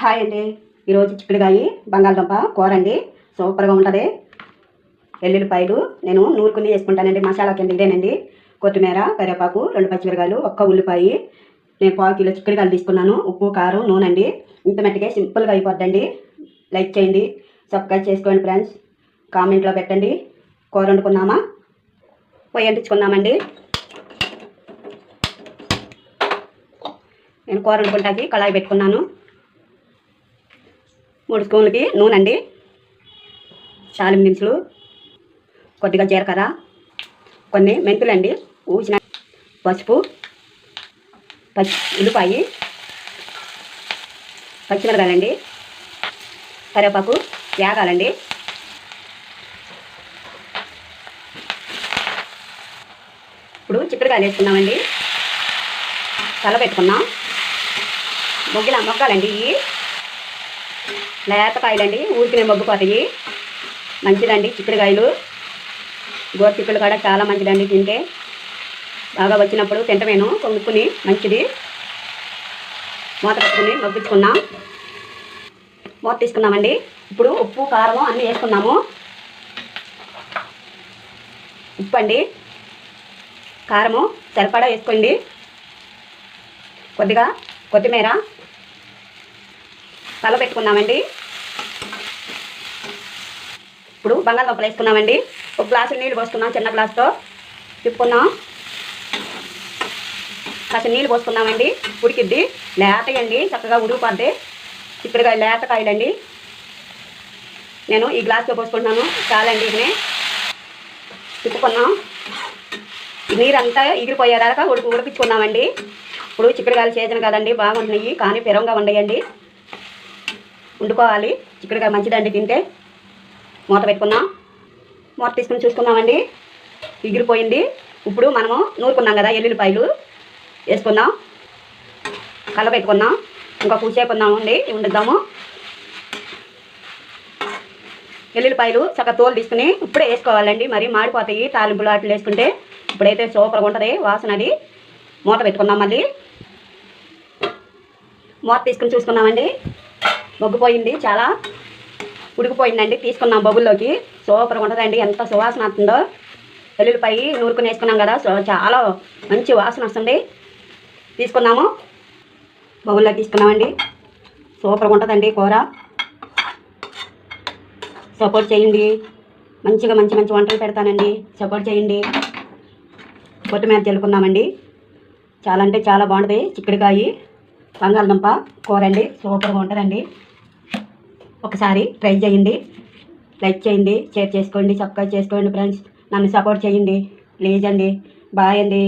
Hi అండి. ఈరోజు చిక్కుడుగాయి బంగాళదుంప కూర అండి. సూపర్గా ఉంటుంది. ఎల్లుల్లిపాయలు నేను నూరుకుని వేసుకుంటానండి. మసాలా కింద ఇదేనండి. కొత్తిమీర కరివేపాకు రెండు పచ్చిమిరకాయలు ఒక్క ఉల్లిపాయ. నేను పావు కిలో చిక్కుడుకాయలు తీసుకున్నాను. ఉప్పు కారం నూనె అండి. ఇంత మట్టికే సింపుల్గా అయిపోద్దండి. లైక్ చేయండి. సబ్స్క్రైబ్ చేసుకోండి ఫ్రెండ్స్. కామెంట్లో పెట్టండి. కూర వండుకున్నామా పొయ్యి అంటించుకున్నామండి నేను కూర వండుకుంటాకి కళాయి పెట్టుకున్నాను. మూడు స్పూన్లకి నూనె అండి. చాలిం దినుసులు కొద్దిగా జీలకర్ర. కొన్ని మెంతులు అండి. ఊసిన పసుపు. పచ్చి ఉల్లిపాయి. పచ్చిమిరకాయలండి కరివేపాకు వేగాలండి ఇప్పుడు చిక్కుడుకాయలు వేసుకున్నామండి తల పెట్టుకున్నాం. మొగ్గిన మొగ్గాలండి ఇవి. లేతకాయలండి ఊరికినే మగ్గిపోతాయి మంచిదండి చిక్కుడుకాయలు. గోరు చిక్కుడు కూడా చాలా మంచిదండి తింటే. బాగా వచ్చినప్పుడు తింటమేను కొనుక్కుని మంచిది. మూత పెట్టుకుని మగ్గించుకున్నాం మూత తీసుకున్నామండి ఇప్పుడు ఉప్పు కారం అన్నీ వేసుకున్నాము ఉప్పు అండి. కారము సరిపడా వేసుకోండి. కొద్దిగా కొత్తిమీర తల పెట్టుకున్నామండి ఇప్పుడు బంగాళదుంపలు వేసుకున్నామండి ఒక గ్లాసు నీళ్ళు పోసుకున్నాం చిన్న గ్లాస్తో. తిప్పుకున్నాం కాస్త నీళ్ళు పోసుకున్నామండి ఉడికిద్ది. లేతయండి చక్కగా ఉడికిపోద్ది. చిక్కుడుకాయ లేతకాయలండి. నేను ఈ గ్లాస్లో పోసుకుంటున్నాను. చాలండి ఇది తిప్పుకున్నాం నీరంతా ఎగిరిపోయేదాకా ఉడికి ఉడిపించుకున్నామండి ఇప్పుడు చిక్కుడుకాయలు సీజన్ కదండి బాగుంటున్నాయి. కానీ పెరంగా ఉండయండి. వండుకోవాలి. చిక్కుడుకాయ మంచిదండి తింటే మూత పెట్టుకుందాం. మూత తీసుకుని చూసుకుందామండి. ఎగిరిపోయింది. ఇప్పుడు మనము నూరుకున్నాం కదా ఎల్లుల్లిపాయలు వేసుకుందాం. కళ్ళ పెట్టుకుందాం. ఇంకా కూసేపు ఉందామండి. వండుద్దాము. ఎల్లుల్లిపాయలు చక్క తోలు తీసుకుని ఇప్పుడే వేసుకోవాలండి. మరి మాడిపోతాయి తాలింపులు అట్లు వేసుకుంటే. ఇప్పుడైతే సూపర్గా ఉంటుంది. వాసన అది. మూత పెట్టుకుందాం మళ్ళీ. మూత తీసుకుని చూసుకున్నామండి మొగ్గిపోయింది చాలా ఉడికిపోయిందండి. తీసుకున్నాం బొగుల్లోకి సూపర్గా ఉంటుందండి. ఎంత సువాసన వస్తుందో. వెల్లుల్లిపాయి నూరుకుని వేసుకున్నాం కదా. సో చాలా మంచి వాసన వస్తుంది. తీసుకున్నాము. బొగుల్లో తీసుకున్నామండి. సూపర్గా ఉంటుందండి కూర. సపోర్ట్ చేయండి. మంచిగా మంచి మంచి వంటలు పెడతానండి. సపోర్ట్ చేయండి. కొత్తిమీర చల్లుకున్నామండి చాలా అంటే చాలా బాగుంటుంది. చిక్కుడుకాయి బంగాళదుంప కూర అండి సూపర్గా ఉంటుందండి. ఒకసారి ట్రై చేయండి. లైక్ చేయండి షేర్ చేసుకోండి సబ్స్క్రైబ్ చేసుకోండి ఫ్రెండ్స్. నన్ను సపోర్ట్ చేయండి. ప్లీజ్ అండి. బాయ్ అండి.